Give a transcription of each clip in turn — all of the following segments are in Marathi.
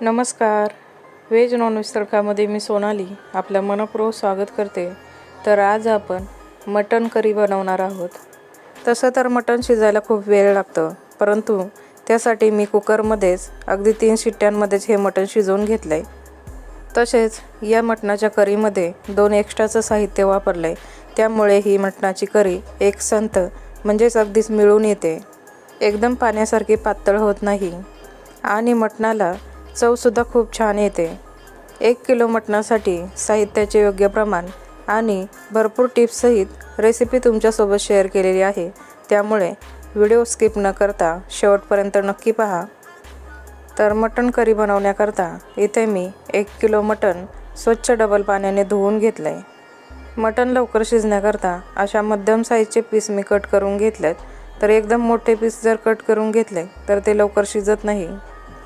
नमस्कार. व्हेज नॉनव्हेज तडकामध्ये मी सोनाली आपलं मनपूर्वक स्वागत करते. तर आज आपण मटण करी बनवणार आहोत. तसं तर मटण शिजायला खूप वेळ लागतं परंतु त्यासाठी मी कुकरमध्येच अगदी तीन शिट्ट्यांमध्येच हे मटण शिजवून घेतलं आहे तसेच या मटणाच्या करीमध्ये दोन एक्स्ट्राचं साहित्य वापरलं आहे त्यामुळे ही मटणाची करी एक संत म्हणजेच अगदीच मिळून येते. एकदम पाण्यासारखी पातळ होत नाही. आणि मटणाला चवसुद्धा खूप छान येते. एक किलो मटणासाठी साहित्याचे योग्य प्रमाण आणि भरपूर टिप्ससहित रेसिपी तुमच्यासोबत शेअर केलेली आहे. त्यामुळे व्हिडिओ स्किप न करता शेवटपर्यंत नक्की पहा. तर मटण करी बनवण्याकरता इथे मी एक किलो मटण स्वच्छ डबल पाण्याने धुवून घेतलं आहे मटण लवकर शिजण्याकरता अशा मध्यम साईजचे पीस मी कट करून घेतलेत. तर एकदम मोठे पीस जर कट करून घेतले तर ते लवकर शिजत नाही.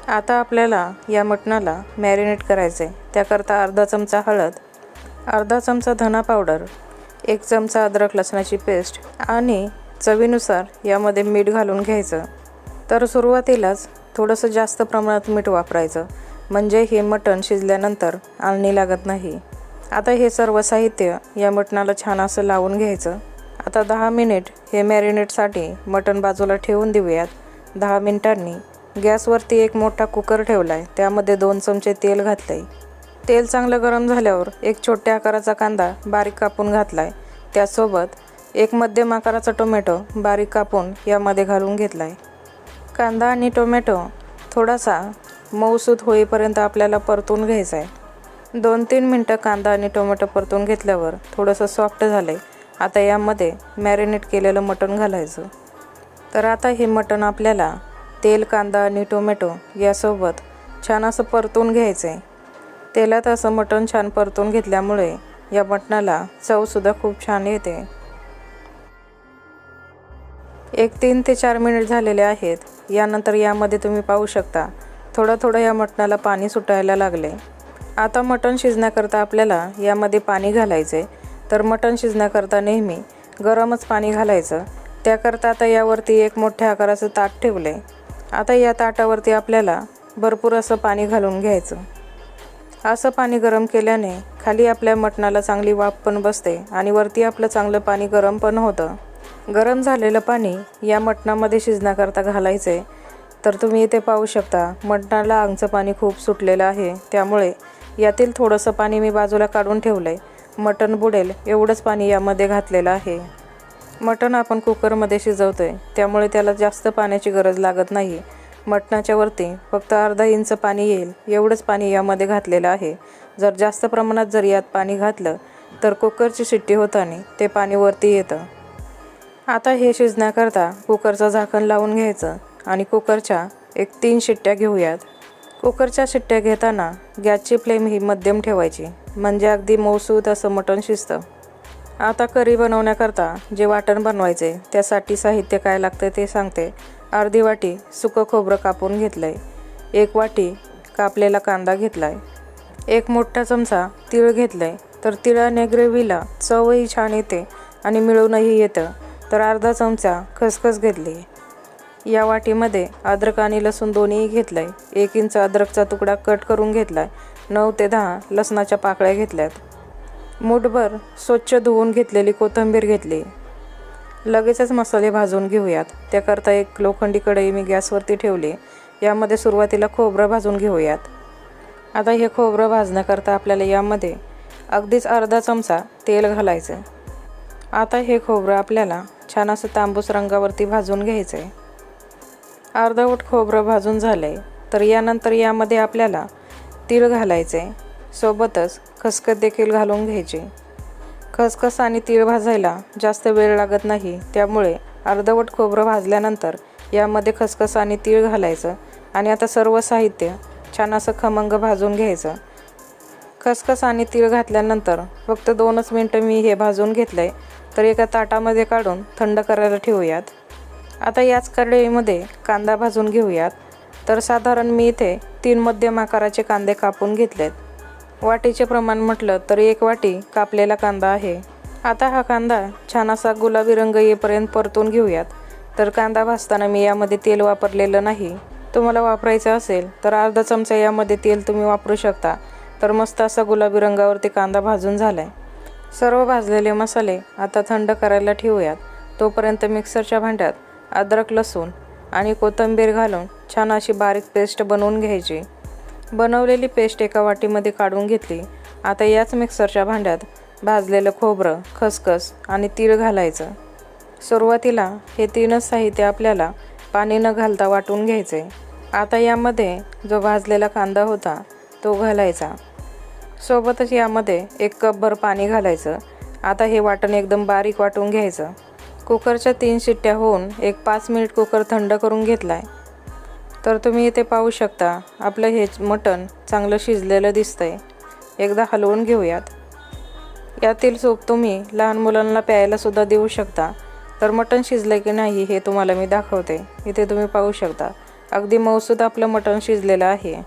आता आपल्याला या मटणाला मॅरिनेट करायचे त्याकरता अर्धा चमचा हळद अर्धा चमचा धना पावडर एक चमचा अद्रक लसणाची पेस्ट आणि चवीनुसार यामध्ये मीठ घालून घ्यायचं. तर सुरुवातीलाच थोडंसं जास्त प्रमाणात मीठ वापरायचं. म्हणजे हे मटण शिजल्यानंतर आळणी लागत नाही. आता हे सर्व साहित्य या मटणाला छान असं लावून घ्यायचं. आता दहा मिनिट हे मॅरिनेटसाठी मटण बाजूला ठेवून देऊयात. दहा मिनिटांनी गॅसवरती एक मोठा कुकर ठेवला आहे त्यामध्ये दोन चमचे तेल घातलं आहे तेल चांगलं गरम झाल्यावर एक छोट्या आकाराचा कांदा बारीक कापून घातला आहे त्यासोबत एक मध्यम आकाराचा टोमॅटो बारीक कापून यामध्ये घालून घेतला आहे कांदा आणि टोमॅटो थोडासा मऊसूत होईपर्यंत आपल्याला परतून घ्यायचा आहे दोन तीन मिनटं कांदा आणि टोमॅटो परतून घेतल्यावर थोडंसं सॉफ्ट झालं आहे आता यामध्ये मॅरिनेट केलेलं मटण घालायचं. तर आता हे मटण आपल्याला तेल कांदा आणि टोमॅटो यासोबत छान असं परतून घ्यायचं. आहे तेलात असं मटण छान परतून घेतल्यामुळे या मटणाला चवसुद्धा खूप छान येते. एक तीन ते चार मिनिट झालेले आहेत. यानंतर यामध्ये तुम्ही पाहू शकता थोडं थोडं या मटणाला पाणी सुटायला लागले. आता मटण शिजण्याकरता आपल्याला यामध्ये पाणी घालायचं. आहे तर मटण शिजण्याकरता नेहमी गरमच पाणी घालायचं. त्याकरता आता यावरती एक मोठ्या आकाराचं ताट ठेवलं. आहे आता या ताटावरती आपल्याला भरपूर असं पाणी घालून घ्यायचं. असं पाणी गरम केल्याने खाली आपल्या मटणाला चांगली वाफ पण बसते आणि वरती आपलं चांगलं पाणी गरम पण होतं. गरम झालेलं पाणी या मटणामध्ये शिजण्याकरता घालायचं आहे तर तुम्ही इथे पाहू शकता मटणाला आंगचं पाणी खूप सुटलेलं आहे. त्यामुळे यातील थोडंसं पाणी मी बाजूला काढून ठेवलं आहे मटण बुडेल एवढंच पाणी यामध्ये घातलेलं आहे. मटण आपण कुकरमध्ये शिजवतो आहे त्यामुळे त्याला जास्त पाण्याची गरज लागत नाही मटणाच्या वरती फक्त अर्धा इंच पाणी येईल. एवढंच पाणी यामध्ये घातलेलं आहे. जर जास्त प्रमाणात जर यात पाणी घातलं तर कुकरची शिट्टी होताना ते पाणी वरती येतं. आता हे शिजण्याकरता कुकरचं झाकण लावून घ्यायचं आणि कुकरच्या एक तीन शिट्ट्या घेऊयात. कुकरच्या शिट्ट्या घेताना गॅसची फ्लेम ही मध्यम ठेवायची. म्हणजे अगदी मऊसूत असं मटण शिजतं. आता करी बनवण्याकरता जे वाटण बनवायचे त्यासाठी साहित्य काय लागतं ते सांगते. अर्धी वाटी सुकं खोबरं कापून घेतलं आहे एक वाटी कापलेला कांदा घेतला आहे एक मोठा चमचा तीळ घेतलं आहे तर तिळाने ग्रेव्हीला चवही छान येते आणि मिळूनही येतं. तर अर्धा चमचा खसखस घेतली. या वाटीमध्ये अद्रक आणि लसूण दोन्ही घेतलं आहे एक इंच अद्रकचा तुकडा कट करून घेतला आहे नऊ ते दहा लसणाच्या पाकळ्या घेतल्यात. मूठभर स्वच्छ धुवून घेतलेली कोथिंबीर घेतली. लगेचच मसाले भाजून घेऊयात. त्याकरता एक लोखंडी कढई मी गॅसवरती ठेवली. यामध्ये सुरुवातीला खोबरं भाजून घेऊयात. आता हे खोबरं भाजण्याकरता आपल्याला यामध्ये अगदीच अर्धा चमचा तेल घालायचं आता हे खोबरं आपल्याला छान असं तांबूस रंगावरती भाजून घ्यायचं आहे अर्धवट खोबरं भाजून झालं आहे तर यानंतर यामध्ये आपल्याला तीळ घालायचे सोबतच खसखस देखील घालून घ्यायची. खसखस आणि तीळ भाजायला जास्त वेळ लागत नाही त्यामुळे अर्धवट खोबरं भाजल्यानंतर यामध्ये खसखस आणि तीळ घालायचं आणि आता सर्व साहित्य छान असं खमंग भाजून घ्यायचं. खसखस आणि तीळ घातल्यानंतर फक्त दोनच मिनटं मी हे भाजून घेतलं आहे तर एका ताटामध्ये काढून थंड करायला ठेवूयात. आता याच कढईमध्ये कांदा भाजून घेऊयात. तर साधारण मी इथे तीन मध्यम आकाराचे कांदे कापून घेतलेत. वाटीचे प्रमाण म्हटलं तर एक वाटी कापलेला कांदा आहे. आता हा कांदा छान असा गुलाबी रंग येईपर्यंत परतून घेऊयात. तर कांदा भाजताना मी यामध्ये तेल वापरलेलं नाही. तुम्हाला वापरायचं असेल तर अर्धा चमचा यामध्ये तेल तुम्ही वापरू शकता. तर मस्त असा गुलाबी रंगावरती कांदा भाजून झाला आहे सर्व भाजलेले मसाले आता थंड करायला ठेवूयात. तोपर्यंत मिक्सरच्या भांड्यात अद्रक लसूण आणि कोथिंबीर घालून छान अशी बारीक पेस्ट बनवून घ्यायची. बनवलेली पेस्ट एका वाटीमध्ये काढून घेतली. आता याच मिक्सरच्या भांड्यात भाजलेलं खोबरं खसखस आणि तीळ घालायचं. सुरुवातीला हे तीनच साहित्य आपल्याला पाणी न घालता वाटून घ्यायचे. आता यामध्ये जो भाजलेला कांदा होता तो घालायचा. सोबतच यामध्ये एक कपभर पाणी घालायचं. आता हे वाटण एकदम बारीक वाटून घ्यायचं. कुकरच्या तीन शिट्ट्या होऊन एक पाच मिनिट कुकर थंड करून घेतला आहे तर तुम्ही इथे पाहू शकता आपलं हे मटण चांगलं शिजलेलं दिसतंय. एकदा हलवून घेऊयात. यातील सूप तुम्ही लहान मुलांना प्यायलासुद्धा देऊ शकता. तर मटण शिजलं की नाही हे तुम्हाला मी दाखवते. इथे तुम्ही पाहू शकता. अगदी मऊसूद आपलं मटण शिजलेलं आहे.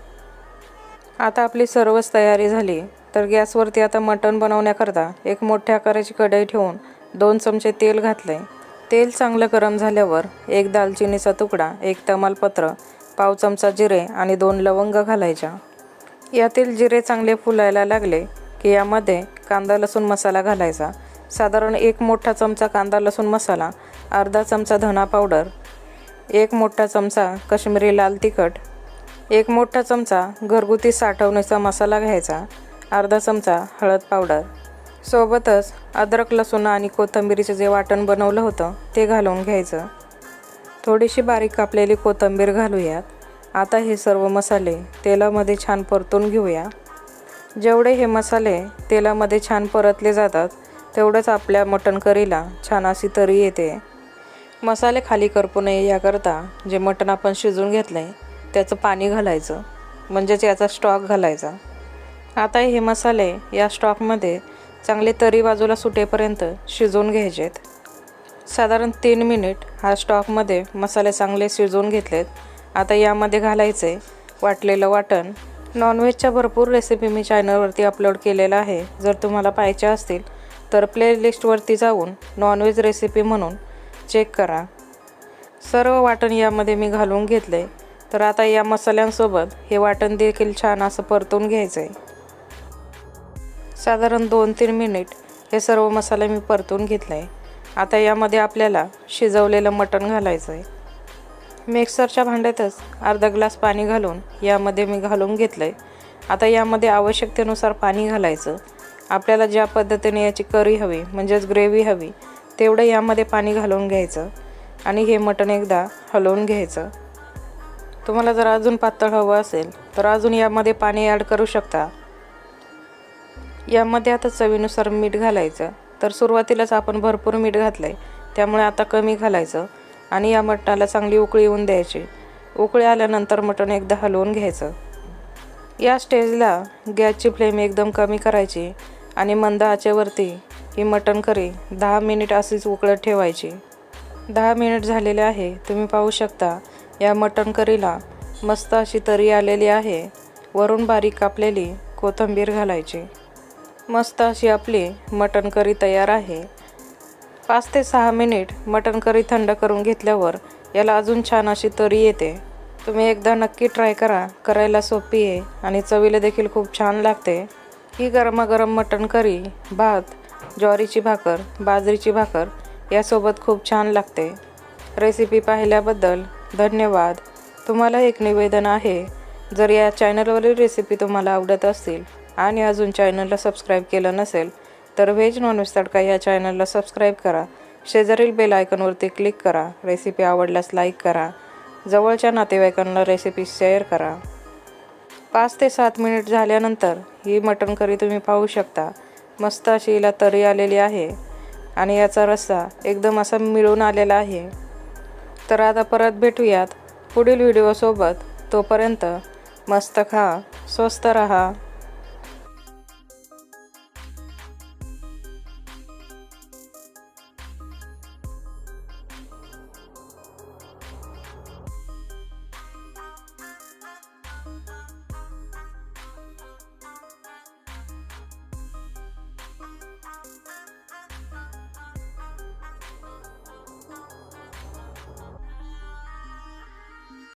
आता आपली सर्वच तयारी झाली. तर गॅसवरती आता मटण बनवण्याकरता एक मोठ्या आकाराची कढई ठेवून दोन चमचे तेल घातले तेल चांगलं गरम झाल्यावर एक दालचिनीचा तुकडा एक तमालपत्र पाव चमचा जिरे आणि दोन लवंग घालायच्या. यातील जिरे चांगले फुलायला लागले की यामध्ये कांदा लसूण मसाला घालायचा. साधारण एक मोठा चमचा कांदा लसूण मसाला अर्धा चमचा धना पावडर एक मोठा चमचा कश्मीरी लाल तिखट एक मोठा चमचा घरगुती साठवणीचा मसाला घ्यायचा अर्धा चमचा हळद पावडर. सोबतच अद्रक लसूण आणि कोथिंबिरीचं जे वाटण बनवलं होतं ते घालून घ्यायचं. थोडीशी बारीक कापलेली कोथिंबीर घालूयात. आता हे सर्व मसाले तेलामध्ये छान परतून घेऊया. जेवढे हे मसाले तेलामध्ये छान परतले जातात तेवढंच आपल्या मटण करीला छान अशी तरी येते. मसाले खाली करपू नये याकरता जे मटण आपण शिजून घेतलं आहे त्याचं पाणी घालायचं म्हणजेच याचा स्टॉक घालायचा. आता हे मसाले या स्टॉकमध्ये चांगले तरी बाजूला सुटेपर्यंत शिजवून घ्यायचेत. साधारण तीन मिनिट हा स्टॉकमध्ये मसाले चांगले शिजवून घेतलेत. आता यामध्ये घालायचे वाटलेलं वाटण. नॉनव्हेजच्या भरपूर रेसिपी मी चॅनलवरती अपलोड केलेलं आहे. जर तुम्हाला पाहायच्या असतील तर प्लेलिस्टवरती जाऊन नॉनव्हेज रेसिपी म्हणून चेक करा. सर्व वाटण यामध्ये मी घालून घेतले. तर आता या मसाल्यांसोबत हे वाटण देखील छान असं परतून घ्यायचं. आहे साधारण दोन तीन मिनिट हे सर्व मसाले मी परतून घेतले. आहे आता यामध्ये आपल्याला शिजवलेलं मटण घालायचं आहे मिक्सरच्या भांड्यातच अर्धा ग्लास पाणी घालून यामध्ये मी घालून घेतलं आहे आता यामध्ये आवश्यकतेनुसार पाणी घालायचं. आपल्याला ज्या पद्धतीने याची करी हवी म्हणजेच ग्रेव्ही हवी तेवढं यामध्ये पाणी घालून घ्यायचं आणि हे मटण एकदा हलवून घ्यायचं. तुम्हाला जर अजून पातळ हवं असेल तर अजून यामध्ये पाणी ॲड करू शकता. यामध्ये आता चवीनुसार मीठ घालायचं. तर सुरुवातीलाच आपण भरपूर मीठ घातलं आहे त्यामुळे आता कमी घालायचं आणि या मटणाला चांगली उकळी येऊन द्यायची. उकळी आल्यानंतर मटण एकदा हलवून घ्यायचं. या स्टेजला गॅसची फ्लेम एकदम कमी करायची आणि मंद आचेवरती ही मटण करी दहा मिनिट अशीच उकळत ठेवायची. दहा मिनिट झालेले आहे तुम्ही पाहू शकता या मटण करीला मस्त अशी तरी आलेली आहे. वरून बारीक कापलेली कोथिंबीर घालायची. मस्त अशी आपली मटण करी तयार आहे. पाच ते सहा मिनिट मटण करी थंड करून घेतल्यावर याला अजून छान अशी तरी येते. तुम्ही एकदा नक्की ट्राय करा. करायला सोपी आहे आणि चवीला देखील खूप छान लागते. ही गरमागरम मटण करी भात ज्वारीची भाकर बाजरीची भाकर यासोबत खूप छान लागते. रेसिपी पाहिल्याबद्दल धन्यवाद. तुम्हाला एक निवेदन आहे. जर या चॅनलवरील रेसिपी तुम्हाला आवडत असतील आणि अजून चॅनलला सबस्क्राईब केलं नसेल तर व्हेज नॉनव्हेज तडका या चॅनलला सबस्क्राईब करा. शेजारील बेल आयकॉनवरती क्लिक करा. रेसिपी आवडल्यास लाईक करा. जवळच्या नातेवाईकांना रेसिपी शेअर करा. पाच ते सात मिनिट झाल्यानंतर ही मटण करी तुम्ही पाहू शकता. मस्त अशी हिला तरी आलेली आहे. आणि याचा रस्सा एकदम असा मिळून आलेला आहे. तर आता परत भेटूयात पुढील व्हिडिओसोबत. तोपर्यंत मस्त खा स्वस्त रहा.